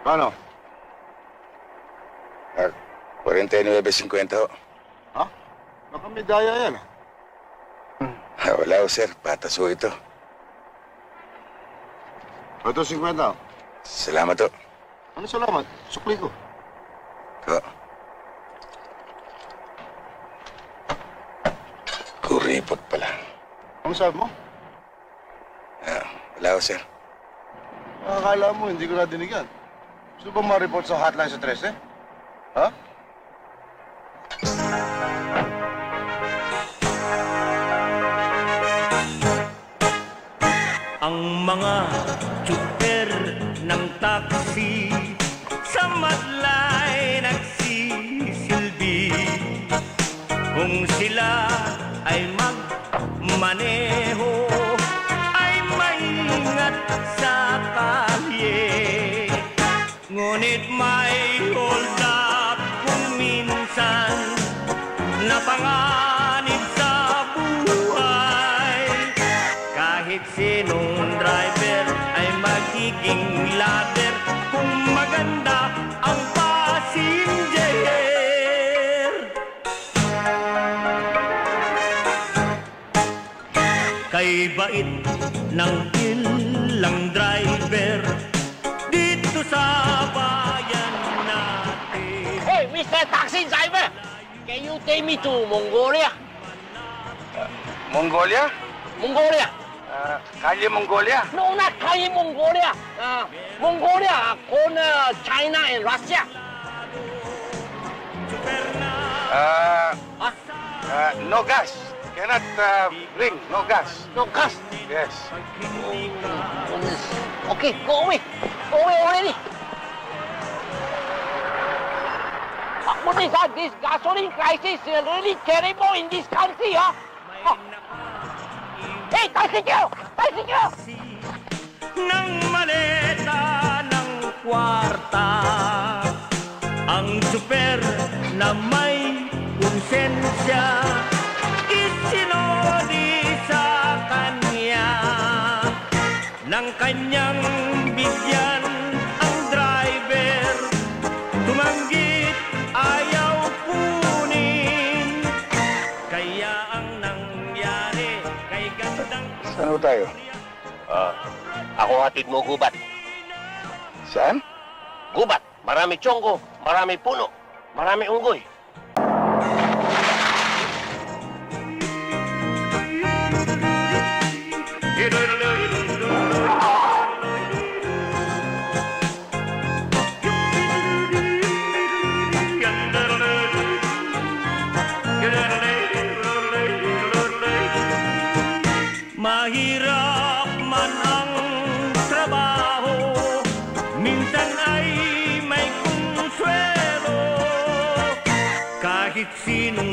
Paano? Ah, 49.50 ho. Ha? Baka may daya yan. ah. Ah, wala ho, sir. Patas ho ito. Ito, 50. oh. Salamat ho. Ano salamat? Sukli ko. Ho. Kuripot pala. Ano sabi mo? Ah, wala ho, sir. Akala mo, hindi ko nadinig yan. Gusto ba ma-report sa hotline sa 13? Ha? Ang mga tsuper ng taxi sa madlay napanganib sa buhay kahit sinong driver ay magiging ladder kung maganda ang passenger. Kay bait ng ilang driver dito sa bayan natin. Hey, Mr. Taxi Driver! Can you take me to Mongolia? Mongolia? Mongolia? Ah, kalye Mongolia? No, not Kaya Mongolia. Uh, Mongolia, corner China and Russia. Ah, Huh? ah, no gas. Cannot ah, bring, no gas. No gas. Yes. Goodness. Okay, go away. Go away already. Uh, is that? This gasoline crisis is really terrible in this country, huh? Oh. Hey, tricycle! Tricycle! ng maleta ng kwarta Ang super na may konsensya Isinodi sa kanya Nang kanyang bigyan tayo? Ah, ako hatid mo gubat. Saan? Gubat. Marami tsongko, marami puno, marami unggoy. Mahirap man ang trabaho Minsan ay may konswelo Kahit sinong